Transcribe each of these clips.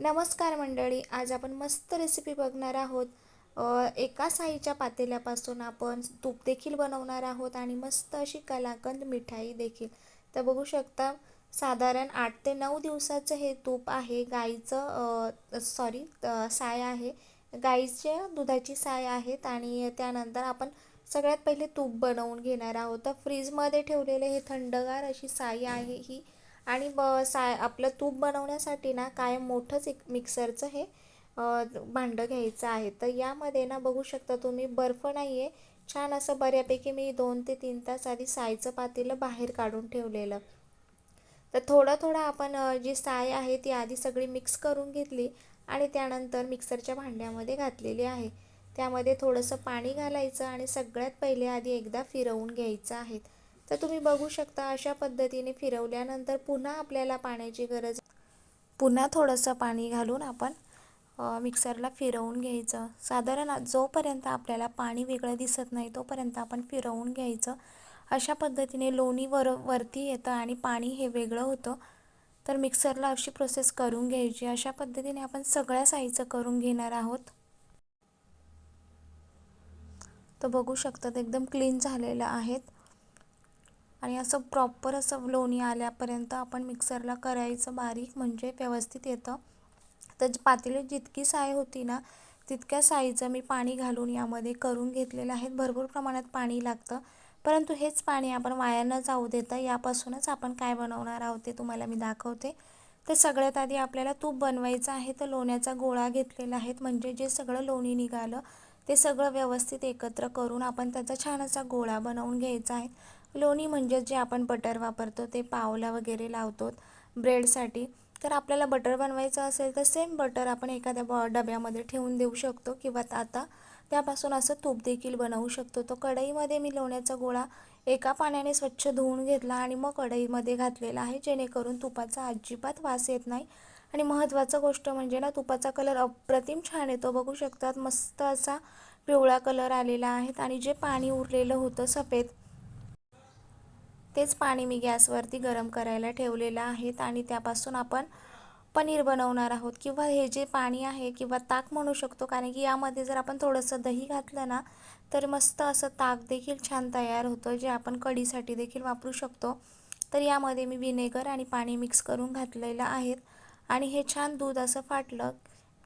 नमस्कार मंडळी आज आपण मस्त रेसिपी बघणार आहोत. एका साईच्या पातेल्यापासून आपण तूप देखील बनवणार आहोत आणि मस्त अशी कलाकंद मिठाई देखील. तर बघू शकता साधारण आठ ते नऊ दिवसाचं हे तूप आहे. गाईचं सॉरी साय आहे. गाईच्या दुधाची साय आहेत आणि त्यानंतर आपण सगळ्यात पहिले तूप बनवून घेणार आहोत. तर फ्रीजमध्ये ठेवलेले हे थंडगार अशी साई आहे ही आणि ब साय आपलं तूप बनवण्यासाठी ना काय मोठंच एक मिक्सरचं हे भांडं घ्यायचं आहे. तर यामध्ये ना बघू शकता तुम्ही बर्फ नाही आहे छान असं बऱ्यापैकी मी दोन ते तीन तास आधी सायचं पातेलं बाहेर काढून ठेवलेलं. तर थोडं थोडं आपण जी साय आहे ती आधी सगळी मिक्स करून घेतली आणि त्यानंतर मिक्सरच्या भांड्यामध्ये घातलेली आहे. त्यामध्ये थोडंसं पाणी घालायचं आणि सगळ्यात पहिले आधी एकदा फिरवून घ्यायचं आहे. तर तुम्ही बघू शकता अशा पद्धतीने फिरवल्यानंतर पुन्हा आपल्याला पाण्याची गरज पुन्हा थोडंसं पाणी घालून आपण मिक्सरला फिरवून घ्यायचं. साधारण जोपर्यंत आपल्याला पाणी वेगळं दिसत नाही तोपर्यंत आपण फिरवून घ्यायचं. अशा पद्धतीने लोणी वर वरती येतं आणि पाणी हे वेगळं होतं. तर मिक्सरला अशी प्रोसेस करून घ्यायची. अशा पद्धतीने आपण सगळ्या साईचं करून घेणार आहोत. तर बघू शकतात एकदम क्लीन झालेलं आहेत. आणि असं प्रॉपर असं लोणी आल्यापर्यंत आपण मिक्सरला करायचं बारीक म्हणजे व्यवस्थित येतं. तर पातेली जितकी साय होती ना तितक्या साईचं मी पाणी घालून यामध्ये करून घेतलेलं आहे. भरपूर प्रमाणात पाणी लागतं. परंतु हेच पाणी आपण वाया न जाऊ देता यापासूनच आपण काय बनवणार आहोत ते तुम्हाला मी दाखवते. तर सगळ्यात आधी आपल्याला तूप बनवायचं आहे. तर लोण्याचा गोळा घेतलेला आहे. म्हणजे जे सगळं लोणी निघालं ते सगळं व्यवस्थित एकत्र करून आपण त्याचा छान असा गोळा बनवून घ्यायचा आहे. लोणी म्हणजे जे आपण बटर वापरतो ते पावला वगैरे लावतो ब्रेडसाठी तर आपल्याला बटर बनवायचं असेल तर सेम बटर आपण एखाद्या बॉ डब्यामध्ये ठेवून देऊ शकतो किंवा आता त्यापासून असं तूप देखील बनवू शकतो. तो कढईमध्ये मी लोण्याचा गोळा एका पाण्याने स्वच्छ धुवून घेतला आणि मग कढईमध्ये घातलेला आहे जेणेकरून तुपाचा अजिबात वास येत नाही. आणि महत्त्वाचं गोष्ट म्हणजे ना तुपाचा कलर अप्रतिम छान येतो. बघू शकतात मस्त असा पिवळा कलर आलेला आहे. आणि जे पाणी उरलेलं होतं सफेद तेच पाणी मी गॅसवरती गरम करायला ठेवलेलं आहेत आणि त्यापासून आपण पनीर बनवणार आहोत. किंवा हे जे पाणी आहे किंवा ताक म्हणू शकतो कारण की यामध्ये जर आपण थोडंसं दही घातलं ना तर मस्त असं ताक देखील छान तयार होतं जे आपण कढीसाठी देखील वापरू शकतो. तर यामध्ये मी विनेगर आणि पाणी मिक्स करून घातलेलं आहेत आणि हे छान दूध असं फाटलं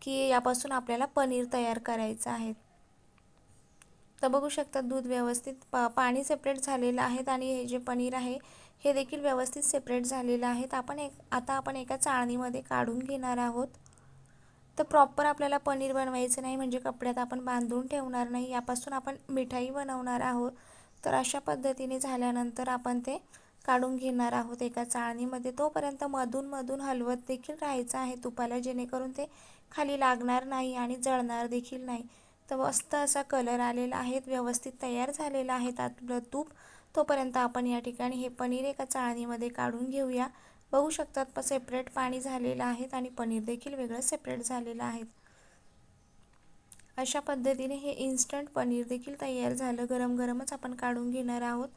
की यापासून आपल्याला पनीर तयार करायचं आहे. तर बघू शकता दूध व्यवस्थित पा पाणी सेपरेट झालेलं आहेत आणि हे जे पनीर आहे हे देखील व्यवस्थित सेपरेट झालेलं आहेत. आपण एक आता आपण एका चाळणीमध्ये काढून घेणार आहोत. तर प्रॉपर आपल्याला पनीर बनवायचं नाही म्हणजे कपड्यात आपण बांधून ठेवणार नाही. यापासून आपण मिठाई बनवणार आहोत. तर अशा पद्धतीने झाल्यानंतर आपण ते काढून घेणार आहोत एका चाळणीमध्ये. तोपर्यंत मधून मधून हलवत देखील राहायचं आहे तुपाला जेणेकरून ते खाली लागणार नाही आणि जळणार देखील नाही. तर मस्त असा कलर आलेला आहे व्यवस्थित तयार झालेला आहे त्यातलं तूप. तोपर्यंत आपण या ठिकाणी हे पनीर एका चाळणीमध्ये काढून घेऊया. बघू शकतात प सेपरेट पाणी झालेलं आहे आणि पनीर देखील वेगळं सेपरेट झालेलं आहे अशा पद्धतीने हे इन्स्टंट पनीर देखील तयार झालं. गरम गरमच आपण काढून घेणार आहोत.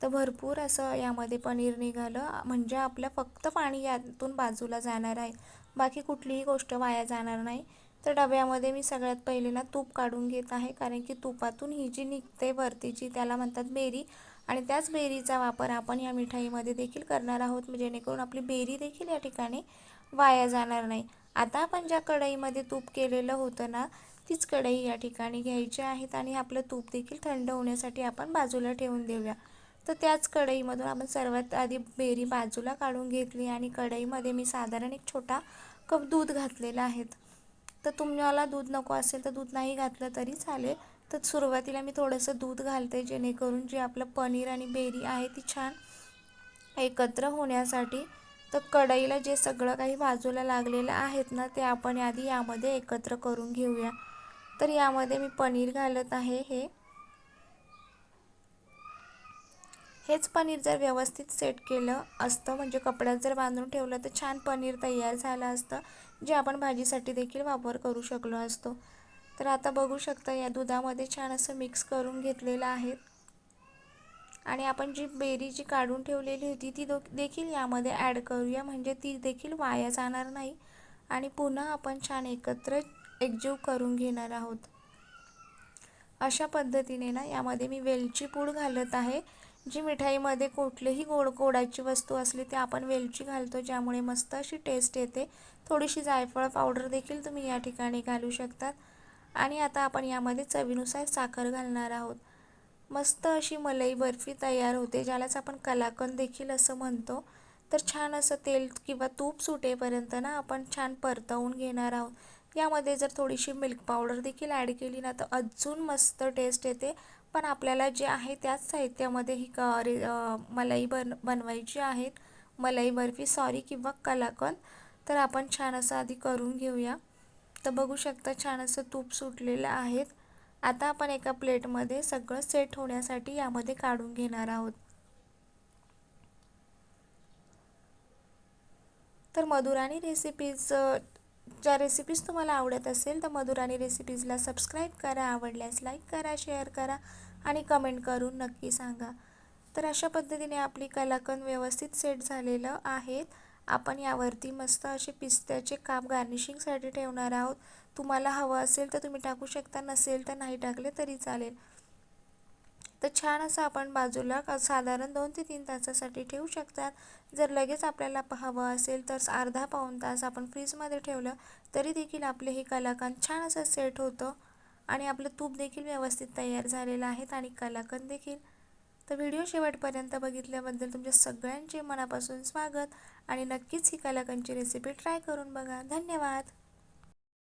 तर भरपूर असं यामध्ये पनीर निघालं. म्हणजे आपलं फक्त पाणी यातून बाजूला जाणार आहे. बाकी कुठलीही गोष्ट वाया जाणार नाही. तर डब्यामध्ये मी सगळ्यात पहिलेला तूप काढून घेत आहे कारण की तुपातून ही जी निघते वरतीची त्याला म्हणतात बेरी आणि त्याच बेरीचा वापर आपण या मिठाईमध्ये देखील करणार आहोत. म्हणजे जेणेकरून आपली बेरी देखील या ठिकाणी वाया जाणार नाही. आता आपण ज्या कढईमध्ये तूप केलेलं होतं ना तीच कढई या ठिकाणी घ्यायची आहेत आणि आपलं तूप देखील थंड होण्यासाठी आपण बाजूला ठेवून देऊया. तर त्याच कढईमधून आपण सर्वात आधी बेरी बाजूला काढून घेतली आणि कढईमध्ये मी साधारण एक छोटा कप दूध घातलेला आहेत तर तुम्हाला दूध नको असेल तर दूध नाही घातलं तरी चालेल. तर सुरुवातीला मी थोडंसं दूध घालते जेणेकरून जे आपलं पनीर आणि बेरी आहे ती छान एकत्र होण्यासाठी. तर कढईला जे सगळं काही बाजूला लागलेलं आहेत ना ते आपण आधी यामध्ये एकत्र करून घेऊया. तर यामध्ये मी पनीर घालत आहे हे. हेच पनीर जर व्यवस्थित सेट केलं असतं म्हणजे कपड्यात जर बांधून ठेवलं तर छान पनीर तयार झालं असतं जे आपण भाजीसाठी देखील वापर करू शकलो असतो. तर आता बघू शकता या दुधामध्ये छान असं मिक्स करून घेतलेलं आहे. आणि आपण जी बेरी जी काढून ठेवलेली होती ती दो देखील यामध्ये ॲड करूया म्हणजे ती देखील वाया जाणार नाही. आणि पुन्हा आपण छान एकत्र एकजीव करून घेणार आहोत. अशा पद्धतीने ना यामध्ये मी वेलची पूड घालत आहे. जी मिठाईमध्ये कुठलीही गोड गोडाची वस्तू असली ती आपण वेलची घालतो ज्यामुळे मस्त अशी टेस्ट येते. थोडीशी जायफळ पावडर देखील तुम्ही या ठिकाणी घालू शकतात. आणि आता आपण यामध्ये चवीनुसार साखर घालणार आहोत. मस्त अशी मलई बर्फी तयार होते ज्यालाच आपण कलाकंद देखील असं म्हणतो. तर छान असं तेल किंवा तूप सुटेपर्यंत ना आपण छान परतवून घेणार आहोत. यामध्ये जर थोडीशी मिल्क पावडर देखील ॲड केली ना तर अजून मस्त टेस्ट येते. पण आपल्याला जे आहे त्याच साहित्यामध्ये ही क रे मलाई बन बनवायची आहेत. मलाई बर्फी सॉरी किंवा कलाकंद. तर आपण छान असं आधी करून घेऊया. तर बघू शकता छान असं तूप सुटलेलं आहेत. आता आपण एका प्लेटमध्ये सगळं सेट होण्यासाठी यामध्ये काढून घेणार आहोत. तर मधुराणी रेसिपीज ज्या रेसिपीज तुम्हाला आवडत असेल तर मधुराणी रेसिपीजला सबस्क्राईब करा आवडल्यास लाईक करा शेअर करा आणि कमेंट करून नक्की सांगा. तर अशा पद्धतीने आपली कलाकंद व्यवस्थित सेट झालेलं आहेत. आपण यावरती मस्त असे पिस्त्याचे काप गार्निशिंगसाठी ठेवणार आहोत. तुम्हाला हवं असेल तर तुम्ही टाकू शकता नसेल तर नाही टाकले तरी चालेल. तर छान असं आपण बाजूला साधारण दोन ते तीन तासासाठी ठेवू शकतात. जर लगेच आपल्याला हवं असेल तर अर्धा पाऊण तास आपण फ्रीजमध्ये ठेवलं तरी देखील आपले हे कलाकंद छान असं सेट होतं. आणि आपलं तूप देखील व्यवस्थित तयार झालेलं आहे आणि कलाकंद देखील. तर व्हिडिओ शेवटपर्यंत बघितल्याबद्दल तुमच्या सगळ्यांचे मनापासून स्वागत. आणि नक्कीच ही कलाकंदची रेसिपी ट्राय करून बघा. धन्यवाद!